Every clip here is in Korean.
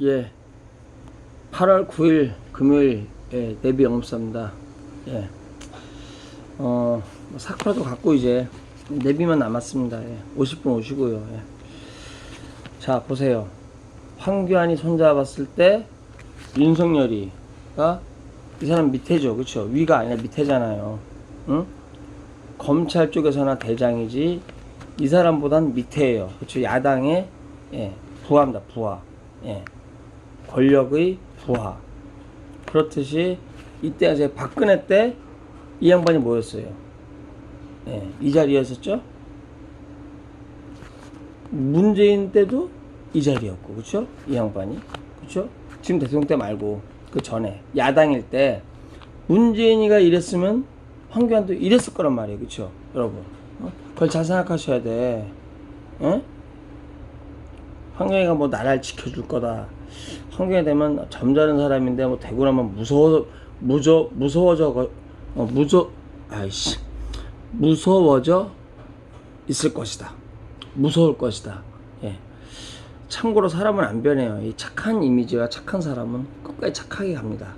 예. 8월 9일 금요일 예, 내비 영업사입니다. 예. 어, 뭐 사쿠라도 갖고 이제 내비만 남았습니다. 예. 50분 오시고요. 예. 자, 보세요. 황교안이 손잡았을 때 윤석열이가 이 사람 밑에죠. 그쵸? 위가 아니라 밑에잖아요. 응? 검찰 쪽에서나 대장이지 이 사람보단 밑에예요. 그쵸? 야당의 예, 부하입니다. 부하. 예. 권력의 부하. 그렇듯이 이때 이제 박근혜 때 이 양반이 뭐였어요? 예, 이 자리였었죠? 문재인 때도 이 자리였고, 그쵸? 이 양반이. 그쵸? 지금 대통령 때 말고, 그 전에. 야당일 때, 문재인이가 이랬으면 황교안도 이랬을 거란 말이에요. 그쵸? 여러분. 어? 그걸 잘 생각하셔야 돼. 예? 황교안이가 뭐 나라를 지켜줄 거다. 황교안이 되면 점잖은 사람인데 뭐 나면 무서워, 무저, 무서워져, 거- 어, 무저, 아이씨. 무서워져 있을 것이다. 무서울 것이다. 예. 참고로 사람은 안 변해요. 이 착한 이미지와 착한 사람은 끝까지 착하게 갑니다.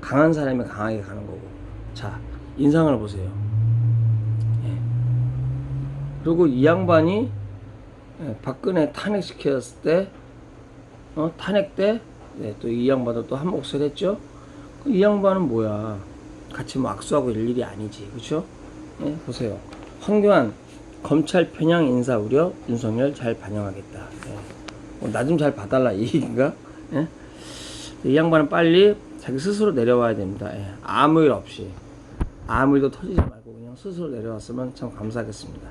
강한 사람이 강하게 가는 거고. 자, 인상을 보세요. 예. 그리고 이 양반이 예, 박근혜 탄핵시켰을 때, 어, 탄핵 때, 네, 또이 양반도 또한 목소리 했죠? 그이 양반은 뭐야? 같이 뭐 악수하고 이럴 일이 아니지. 그쵸? 예, 보세요. 황교안, 검찰 편향 인사 우려, 윤석열 잘 반영하겠다. 예. 나좀 잘 봐달라, 이 얘기인가? 예? 이 양반은 빨리 자기 스스로 내려와야 됩니다. 예. 아무 일 없이. 아무 일도 터지지 말고 그냥 스스로 내려왔으면 참 감사하겠습니다.